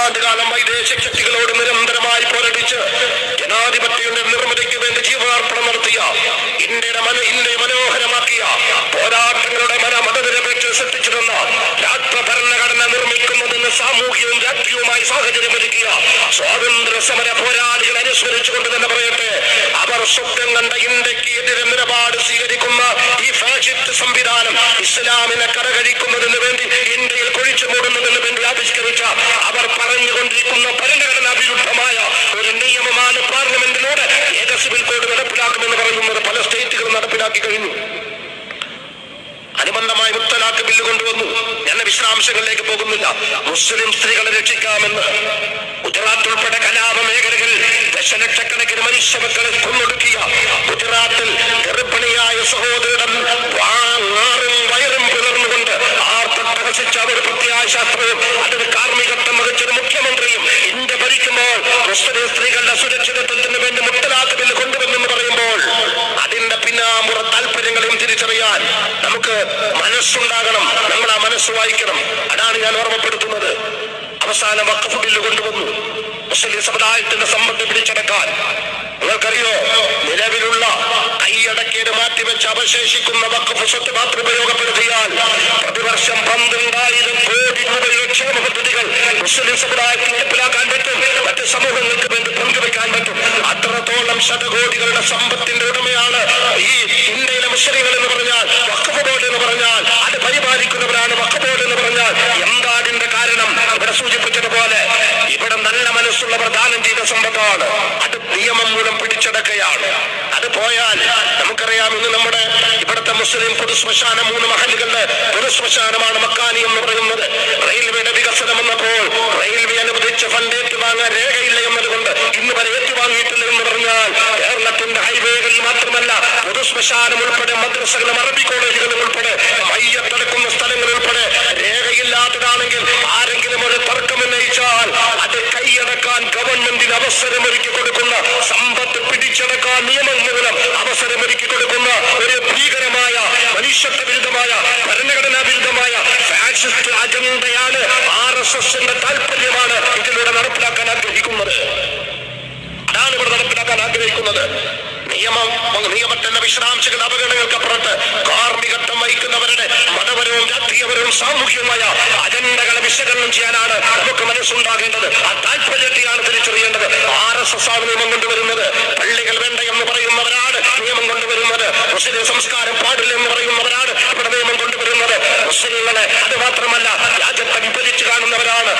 കാലം വൈദേശിക ശക്തികളോട് നിരന്തരമായി പോരടിച്ച് ജനാധിപത്യത്തിന്റെ നിർമ്മിതിക്ക് വേണ്ടി ജീവാർപ്പണം നടത്തിയ ഇന്ത്യയുടെ മന ഇന്ത്യയെ മനോഹരമാക്കിയ പോരാട്ടങ്ങളുടെ മന മതനിരപേക്ഷ സൃഷ്ടിച്ചിരുന്ന രാഷ്ട്ര ഭരണഘടന നിർമ്മിക്കുന്നതിന് സാമൂഹികവും രാഷ്ട്രീയവുമായി സാഹചര്യം ഒരുക്കിയ സ്വാതന്ത്ര്യ സമര പോരാളികൾ അനുസ്മരിച്ചുകൊണ്ട് തന്നെ പറയട്ടെ അവർ സ്വപ്നം കണ്ട ഇന്ത്യയ്ക്ക് എതിരെ നിലപാട് സ്വീകരിക്കുന്ന ഈ ഫാഷിസ്റ്റ് സംവിധാനം ഇസ്ലാമിനെ കരകഴിക്കുന്നതിന് അനുബന്ധമായി മുത്തലാഖ് ബില്ല് കൊണ്ടുവന്നു. ഞാൻ വിശദാംശങ്ങളിലേക്ക് പോകുന്നില്ല. മുസ്ലിം സ്ത്രീകളെ രക്ഷിക്കാമെന്ന്. ഗുജറാത്ത് ഉൾപ്പെടെ കലാപ മേഖലകളിൽ ദശലക്ഷക്കണക്കിന് മനുഷ്യ മക്കളെ കൊന്നൊടുക്കിയ ഗുജറാത്തിൽ ഗർഭിണിയായ സഹോദരൻ വാങ്ങാറും വയറും പിളർന്നുകൊണ്ട് ആർത്തട്ടഹസിച്ച ഒരു പ്രത്യാശാസ്ത്രവും അതിന് കാർമ്മികത്വം വഹിച്ചൊരു മുഖ്യമന്ത്രിയും ഇന്ത്യ ഭരിക്കുമ്പോൾ മുസ്ലിം സ്ത്രീകളുടെ സുരക്ഷിതത്വത്തിന് വേണ്ടി മുത്തലാഖ് ബില്ല് മനസ്സ് വായിക്കണം. അതാണ് ഞാൻ ഓർമ്മപ്പെടുത്തുന്നത്. അവസാന വക്കഫ് ബില്ല് കൊണ്ടുവന്നു. മുസ്ലിം സമുദായത്തിന്റെ സമ്പത്ത് പിടിച്ചടക്കാൻ. നിങ്ങൾക്കറിയോ നിലവിലുള്ള കൈയടക്കിയത് മാറ്റിവെച്ച് അവശേഷിക്കുന്ന വക്കഫ് സ്വത്ത് മാത്രം ഉപയോഗപ്പെടുത്തിയാൽ പ്രതിവർഷം പന്ത്രണ്ടായിരം കോടി രൂപയുടെ ക്ഷേമ പദ്ധതികൾ മുസ്ലിം സമുദായത്തിൽ നടപ്പിലാക്കാൻ പറ്റും. മറ്റ് സമൂഹങ്ങൾക്ക് വേണ്ടി പങ്കുവെക്കാൻ പറ്റും. അത്രത്തോളം ശതകോടികളുടെ സമ്പത്തിന്റെ ഉടമയാണ് ഈ ഇന്ത്യയിലെ മുസ്ലിങ്ങൾ എന്ന് പറഞ്ഞാൽ വക്കഫ് ബോർഡ് എന്ന് പറഞ്ഞാൽ അത് പരിപാലിക്കുന്നവരാണ് വഖഫ് എന്ന് പറഞ്ഞാൽ എന്താടിന്റെ കാരണം? ഇവിടെ സൂചിപ്പിച്ചതുപോലെ ഇവിടെ നല്ല മനസ്സുള്ളവർ ദാനം ചെയ്ത സമ്പത്താണ്. അത് നിയമം മൂലം പിടിച്ചടക്കുകയാണ്. അത് പോയാൽ നമുക്കറിയാം ഇന്ന് നമ്മുടെ ഇവിടുത്തെ മുസ്ലിം പൊതു ശ്മശാനം മൂന്ന് മഹലുകളുടെ പൊതു ശ്മശാനമാണ് മക്കാനി എന്ന് പറയുന്നത്. റെയിൽവേയുടെ വികസനം വന്നപ്പോൾ റെയിൽവേ അനുവദിച്ച ഫണ്ട് ഏറ്റുവാങ്ങാൻ രേഖയില്ല എന്നതുകൊണ്ട് ഇന്ന് വരെ ഏറ്റുവാങ്ങിയിട്ടില്ല എന്ന് പറഞ്ഞാൽ കേരളത്തിന്റെ ഹൈവേകളിൽ മാത്രമല്ല പൊതു ശ്മശാനം ഉൾപ്പെടെ മദ്രസകളും അറബി കോളേജുകളും മയ്യത്തടക്കുന്ന സ്ഥലങ്ങൾ ഉൾപ്പെടെ രേഖയില്ലാത്തതാണെങ്കിൽ ആരെങ്കിലും ഒരു തർക്കം ഉന്നയിച്ചാൽ അത് കൈയടക്കാൻ ഗവൺമെന്റിന് അവസരമൊരുക്കി കൊടുക്കുന്ന സമ്പത്ത് പിടിച്ചടക്കാൻ നിയമം മൂലം അവസരമൊരുക്കി കൊടുക്കുന്ന ഒരു ഭീകരമായ മനുഷ്യത്വ വിരുദ്ധമായ ഭരണഘടനാ വിരുദ്ധമായ ഫാഷിസ്റ്റ് അജണ്ടയാണ് ആർ എസ് എസിന്റെ താല്പര്യമാണ് ഇതിലൂടെ നടപ്പിലാക്കാൻ ആഗ്രഹിക്കുന്നത്. അതാണ് ഇവിടെ നടപ്പിലാക്കാൻ ആഗ്രഹിക്കുന്നത്. നിയമം നിയമത്തിന്റെ വിശദാംശങ്ങൾ അപകടങ്ങൾക്കപ്പുറത്ത് കാർമികത്വം വഹിക്കുന്നവരുടെ മതപരവും രാഷ്ട്രീയപരവും സാമൂഹ്യവുമായ അജണ്ടകളെ വിശകലനം ചെയ്യാനാണ് നമുക്ക് മനസ്സുണ്ടാകേണ്ടത്. ആ താല്പര്യത്തെയാണ് തിരിച്ചറിയേണ്ടത്. ആർ എസ് എസ് ആണ് നിയമം കൊണ്ടുവരുന്നത്. പള്ളികൾ വേണ്ട എന്ന് പറയുന്നവരാണ് നിയമം കൊണ്ടുവരുന്നത്. മുസ്ലിം സംസ്കാരം പാടില്ല എന്ന് പറയുന്നവരാണ് ഇവിടെ നിയമം കൊണ്ടുവരുന്നത്. മുസ്ലിങ്ങളെ അത് മാത്രമല്ല രാജ്യത്തെ വിഭജിച്ച് കാണുന്നവരാണ്.